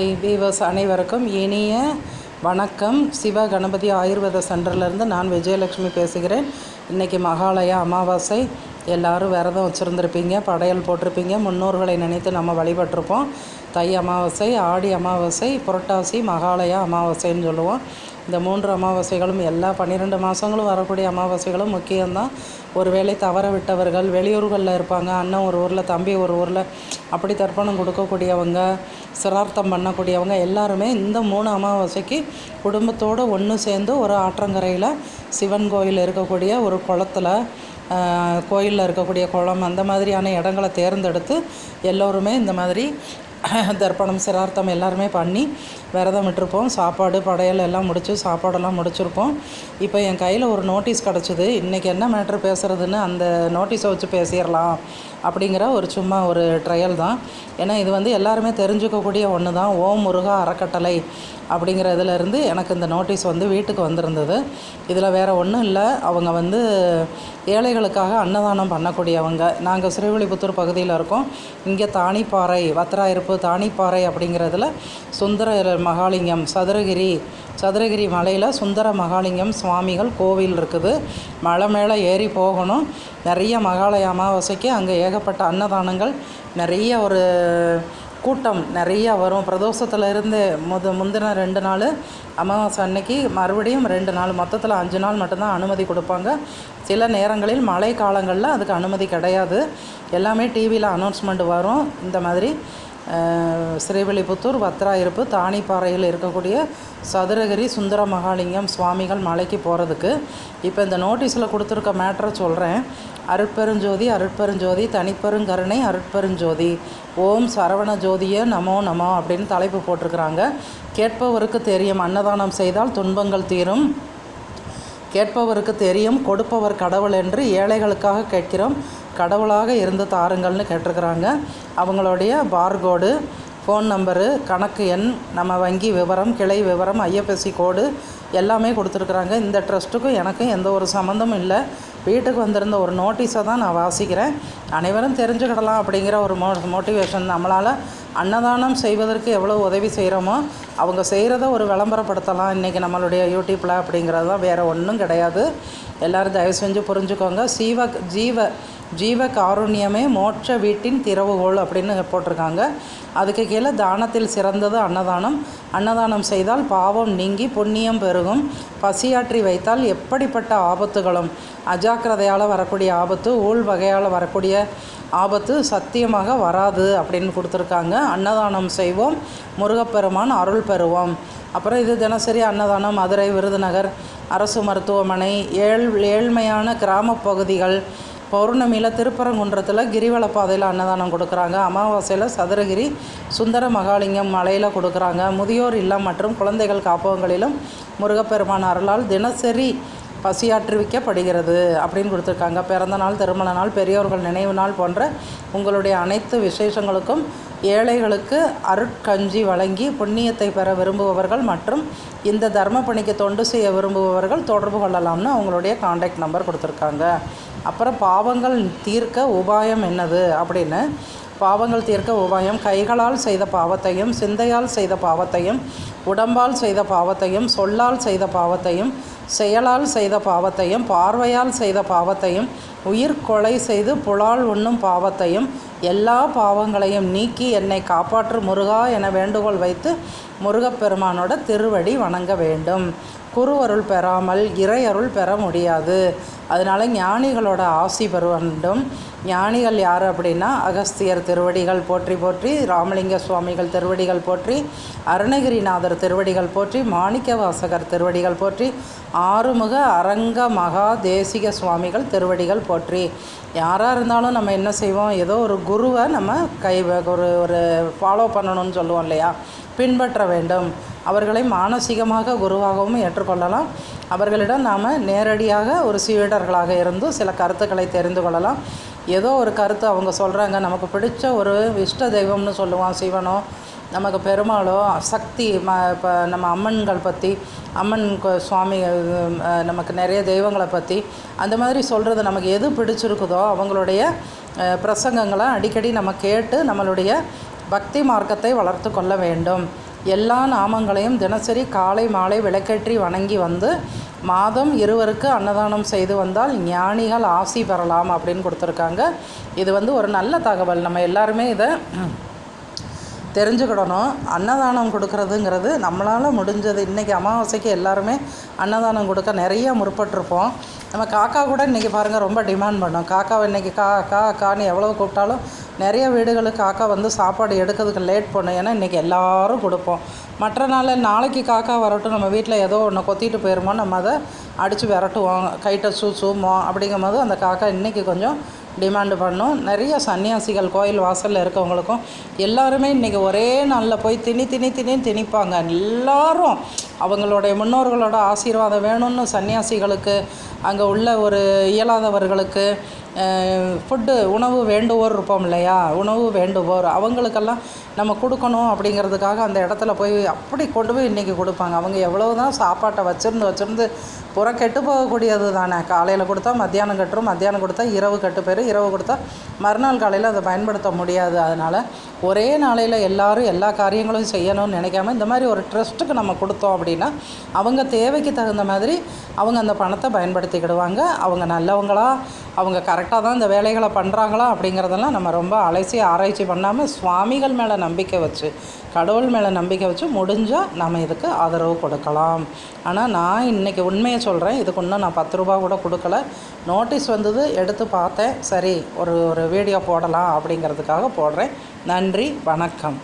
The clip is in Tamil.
ஹாய் வீவர்ஸ் அனைவருக்கும் இனிய வணக்கம். சிவ கணபதி ஆயுர்வேத சென்டர்லேருந்து நான் விஜயலட்சுமி பேசுகிறேன். இன்றைக்கி மகாலய அமாவாசை. எல்லோரும் விரதம் வச்சுருந்துருப்பீங்க படையல் போட்டிருப்பீங்க. முன்னோர்களை நினைத்து நம்ம வழிபட்டிருப்போம். தை அமாவாசை ஆடி அமாவாசை புரட்டாசி மகாலய அமாவாசைன்னு சொல்லுவோம். இந்த மூன்று அமாவாசைகளும் எல்லா பன்னிரெண்டு மாதங்களும் வரக்கூடிய அமாவாசைகளும் முக்கியம்தான். ஒருவேளை தவற விட்டவர்கள் வெளியூர்களில் இருப்பாங்க அண்ணன் ஒரு ஊரில் தம்பி ஒரு ஊரில் அப்படி தர்ப்பணம் கொடுக்கக்கூடியவங்க சிரார்த்தம் பண்ணக்கூடியவங்க எல்லாருமே இந்த மூணு அமாவாசைக்கு குடும்பத்தோடு ஒன்று சேர்ந்து ஒரு ஆற்றங்கரையில் சிவன் கோயில் இருக்கக்கூடிய ஒரு குளத்தில் கோயிலில் இருக்கக்கூடிய குளம் அந்த மாதிரியான இடங்களை தேர்ந்தெடுத்து எல்லோருமே இந்த மாதிரி தர்ப்பணம் சிரார்த்தம் எல்லாருமே பண்ணி விரதம் விட்டுருப்போம். சாப்பாடு படையல் எல்லாம் முடித்து சாப்பாடெல்லாம் முடிச்சிருப்போம். இப்போ என் கையில் ஒரு நோட்டீஸ் கிடச்சிது. இன்றைக்கி என்ன மேட்ரு பேசுகிறதுன்னு அந்த நோட்டீஸை வச்சு பேசிடலாம் அப்படிங்கிற ஒரு சும்மா ஒரு ட்ரையல் தான். ஏன்னா இது வந்து எல்லாருமே தெரிஞ்சுக்கக்கூடிய ஒன்று தான். ஓம் முருகா அறக்கட்டளை அப்படிங்கிறதுலேருந்து எனக்கு இந்த நோட்டீஸ் வந்து வீட்டுக்கு வந்திருந்தது. இதில் வேறு ஒன்றும் இல்லை. அவங்க வந்து ஏழைகளுக்காக அன்னதானம் பண்ணக்கூடியவங்க. நாங்கள் ஸ்ரீவில்லிபுத்தூர் பகுதியில் இருக்கோம். இங்கே தானிப்பாறை வத்திராயிருப்பு தானிப்பாறை அப்படிங்கிறதுல சுந்தர மகாலிங்கம் சதுரகிரி சதுரகிரி மலையில் சுந்தர மகாலிங்கம் சுவாமிகள் கோவில் இருக்குது. மலை மேலே ஏறி போகணும். நிறைய மகாலய அமாவாசைக்கு அங்கே ஏகப்பட்ட அன்னதானங்கள் நிறைய ஒரு கூட்டம் நிறையா வரும். பிரதோஷத்தில் இருந்து முத முந்தின ரெண்டு நாள் அமாவாசை அன்னைக்கு மறுபடியும் ரெண்டு நாள் மொத்தத்தில் அஞ்சு நாள் மட்டும்தான் அனுமதி கொடுப்பாங்க. சில நேரங்களில் மழை காலங்களில் அதுக்கு அனுமதி கிடையாது. எல்லாமே டிவியில் அனௌன்ஸ்மெண்ட் வரும். இந்த மாதிரி ஸ்ரீவில்லிபுத்தூர் வத்ராயிருப்பு தானிப்பாறையில் இருக்கக்கூடிய சதுரகிரி சுந்தர மகாலிங்கம் சுவாமிகள் மலைக்கு போகிறதுக்கு இப்போ இந்த நோட்டீஸில் கொடுத்துருக்க மேட்ரை சொல்கிறேன் அருட்பெருஞ்சோதி அருட்பெருஞ்சோதி தனிப்பெருங்கருணை அருட்பெருஞ்சோதி. ஓம் சரவண ஜோதிய நமோ நமோ அப்படின்னு தலைப்பு போட்டிருக்கிறாங்க. கேட்பவருக்கு தெரியும் அன்னதானம் செய்தால் துன்பங்கள் தீரும். கேட்பவருக்கு தெரியும் கொடுப்பவர் கடவுள் என்று ஏழைகளுக்காக கேட்கிறோம். கடவுளாக இருந்து தாருங்கள்னு கேட்டிருக்கிறாங்க. அவங்களுடைய பார்கோடு ஃபோன் நம்பரு கணக்கு எண் நம்ம வங்கி விவரம் கிளை விவரம் ஐஎஃப்எஸ்சி கோடு எல்லாமே கொடுத்துருக்குறாங்க. இந்த ட்ரஸ்ட்டுக்கும் எனக்கும் எந்த ஒரு சம்மந்தமும் இல்லை. வீட்டுக்கு வந்திருந்த ஒரு நோட்டீஸை தான் நான் வாசிக்கிறேன். அனைவரும் தெரிஞ்சுக்கிடலாம் அப்படிங்கிற ஒரு மோ மோட்டிவேஷன் நம்மளால் அன்னதானம் செய்வதற்கு எவ்வளோ உதவி செய்கிறோமோ அவங்க செய்கிறத ஒரு விளம்பரப்படுத்தலாம். இன்றைக்கி நம்மளுடைய யூடியூப்பில் அப்படிங்கிறது தான் வேறு ஒன்றும் கிடையாது. எல்லோரும் தயவு செஞ்சு புரிஞ்சுக்கோங்க. சீவ ஜீவ ஜீவ காருண்யமே மோட்ச வீட்டின் திறவுகோள் அப்படின்னு போட்டிருக்காங்க. அதுக்கு கீழே தானத்தில் சிறந்தது அன்னதானம். அன்னதானம் செய்தால் பாவம் நீங்கி புண்ணியம் பெருகும். பசியாற்றி வைத்தால் எப்படிப்பட்ட ஆபத்துகளும். அஜாக்கிரதையால் வரக்கூடிய ஆபத்து ஊழ் வகையால் வரக்கூடிய ஆபத்து சத்தியமாக வராது அப்படின்னு கொடுத்துருக்காங்க. அன்னதானம் செய்வோம் முருகப்பெருமான் அருள் பெறுவோம். அப்புறம் இது தினசரி அன்னதானம் மதுரை விருதுநகர் அரசு மருத்துவமனை ஏழ் ஏழ்மையான கிராம பகுதிகள் பௌர்ணமியில் திருப்பரங்குன்றத்தில் கிரிவல பாதையில் அன்னதானம் கொடுக்குறாங்க. அமாவாசையில் சதுரகிரி சுந்தர மகாலிங்கம் மலையில் கொடுக்குறாங்க. முதியோர் இல்லம் மற்றும் குழந்தைகள் காப்பகங்களிலும் முருகப்பெருமான் அருளால் தினசரி பசியாற்றுவிக்கப்படுகிறது அப்படின்னு கொடுத்துருக்காங்க. பிறந்த நாள் திருமண நாள் பெரியோர்கள் நினைவு நாள் போன்ற உங்களுடைய அனைத்து விசேஷங்களுக்கும் ஏழைகளுக்கு அருட்கஞ்சி வழங்கி புண்ணியத்தை பெற விரும்புபவர்கள் மற்றும் இந்த தர்ம பணிக்கு தொண்டு செய்ய விரும்புபவர்கள் தொடர்பு கொள்ளலாம்னு அவங்களுடைய காண்டாக்ட் நம்பர் கொடுத்துருக்காங்க. அப்புறம் பாவங்கள் தீர்க்க உபாயம் என்னது அப்படின்னு. பாவங்கள் தீர்க்க உபாயம் கைகளால் செய்த பாவத்தையும் சிந்தையால் செய்த பாவத்தையும் உடம்பால் செய்த பாவத்தையும் சொல்லால் செய்த பாவத்தையும் செயலால் செய்த பாவத்தையும் பார்வையால் செய்த பாவத்தையும் உயிர் கொலை செய்து புலால் உண்ணும் பாவத்தையும் எல்லா பாவங்களையும் நீக்கி என்னை காப்பாற்று முருகா என வேண்டுகோள் வைத்து முருகப்பெருமானோட திருவடி வணங்க வேண்டும். குரு அருள் பெறாமல் இறை அருள் பெற முடியாது. அதனால் ஞானிகளோட ஆசி பெற வேண்டும் ஞானிகள் யார் அப்படின்னா அகஸ்தியர் திருவடிகள் போற்றி போற்றி ராமலிங்க சுவாமிகள் திருவடிகள் போற்றி அருணகிரிநாதர் திருவடிகள் போற்றி மாணிக்க வாசகர் திருவடிகள் போற்றி ஆறுமுக அரங்க மகா தேசிக சுவாமிகள் திருவடிகள் போற்றி. யாராக இருந்தாலும் நம்ம என்ன செய்வோம்? ஏதோ ஒரு குருவை நம்ம கை ஒரு ஒரு ஃபாலோ பண்ணணும்னு சொல்லுவோம் இல்லையா? பின்பற்ற வேண்டும். அவர்களை மானசீகமாக குருவாகவும் ஏற்றுக்கொள்ளலாம். அவர்களிடம் நாம் நேரடியாக ஒரு சீடர்களாக இருந்து சில கருத்துக்களை தெரிந்து கொள்ளலாம். ஏதோ ஒரு கருத்து அவங்க சொல்கிறாங்க நமக்கு பிடிச்ச ஒரு இஷ்ட தெய்வம்னு சொல்லுவான் சிவனோ நமக்கு பெருமாளோ சக்தி ம இப்போ நம்ம அம்மன்கள் பற்றி அம்மன் சுவாமி நமக்கு நிறைய தெய்வங்களை பற்றி அந்த மாதிரி சொல்கிறது நமக்கு எது பிடிச்சிருக்குதோ அவங்களுடைய பிரசங்கங்களை அடிக்கடி நம்ம கேட்டு நம்மளுடைய பக்தி மார்க்கத்தை வளர்த்து கொள்ள வேண்டும். எல்லா நாமங்களையும் தினசரி காலை மாலை விளக்கேற்றி வணங்கி வந்து மாதம் இருவருக்கு அன்னதானம் செய்து வந்தால் ஞானிகள் ஆசி பெறலாம் அப்படின்னு கொடுத்துருக்காங்க. இது வந்து ஒரு நல்ல தகவல். நம்ம எல்லாருமே இதை தெரிஞ்சுக்கிடணும். அன்னதானம் கொடுக்கறதுங்கிறது நம்மளால் முடிஞ்சது. இன்றைக்கி அமாவாசைக்கு எல்லாருமே அன்னதானம் கொடுக்க நிறைய முற்பட்டிருப்போம். நம்ம காக்கா கூட இன்றைக்கி பாருங்கள் ரொம்ப டிமாண்ட் பண்ணோம். காக்காவை இன்றைக்கி கா கா கான்னு எவ்வளோ கூப்பிட்டாலும் நிறைய வீடுகளுக்கு காக்கா வந்து சாப்பாடு எடுக்கிறதுக்கு லேட் பண்ணும். ஏன்னா இன்றைக்கி எல்லோரும் கொடுப்போம். மற்ற நாள் நாளைக்கு காக்கா வரட்டும் நம்ம வீட்டில் ஏதோ ஒன்று கொத்திட்டு போயிருமோ நம்ம அதை அடித்து விரட்டுவோம். கைட்டை சூ அப்படிங்கும் அப்படிங்கும்போது அந்த காக்கா இன்றைக்கி கொஞ்சம் டிமாண்டு பண்ணும். நிறைய சன்னியாசிகள் கோயில் வாசலில் இருக்கவங்களுக்கும் எல்லாருமே இன்றைக்கி ஒரே நாளில் போய் திணி திணி திணி திணிப்பாங்க. எல்லோரும் அவங்களுடைய முன்னோர்களோட ஆசீர்வாதம் வேணும்னு சன்னியாசிகளுக்கு அங்கே உள்ள ஒரு இயலாதவர்களுக்கு ஃபுட்டு உணவு வேண்டுவோர் இருப்போம் இல்லையா? உணவு வேண்டுவோர். அவங்களுக்கெல்லாம் நம்ம கொடுக்கணும் அப்படிங்கிறதுக்காக அந்த இடத்துல போய் அப்படி கொண்டு போய் இன்றைக்கி கொடுப்பாங்க. அவங்க எவ்வளோ தான் சாப்பாட்டை வச்சுருந்து வச்சுருந்து புறம் கெட்டு போகக்கூடியது தானே. காலையில் கொடுத்தா மத்தியானம் கட்டுரும் மத்தியானம் கொடுத்தா இரவு கெட்டு போயிடும் இரவு கொடுத்தா மறுநாள் காலையில் அதை பயன்படுத்த முடியாது. அதனால் ஒரே நாளையில் எல்லோரும் எல்லா காரியங்களும் செய்யணும்னு நினைக்காம இந்த மாதிரி ஒரு ட்ரஸ்ட்டுக்கு நம்ம கொடுத்தோம் அப்படின்னா அவங்க தேவைக்கு தகுந்த மாதிரி அவங்க அந்த பணத்தை பயன்படுத்திக்கிடுவாங்க. அவங்க நல்லவங்களாக அவங்க கரெக்டாக தான் இந்த வேலைகளை பண்ணுறாங்களா அப்படிங்கிறதெல்லாம் நம்ம ரொம்ப அலசி ஆராய்ச்சி பண்ணாமல் சுவாமிகள் மேலே நம்பிக்கை வச்சு கடவுள் மேலே நம்பிக்கை வச்சு முடிஞ்சால் நம்ம இதுக்கு ஆதரவு கொடுக்கலாம். ஆனால் நான் இன்றைக்கி உண்மையை சொல்கிறேன் இதுக்கு இன்னும் நான் பத்து ரூபா கூட கொடுக்கல. நோட்டீஸ் வந்தது எடுத்து பார்த்தேன். சரி ஒரு ஒரு வீடியோ போடலாம் அப்படிங்கிறதுக்காக போடுறேன். நன்றி வணக்கம்.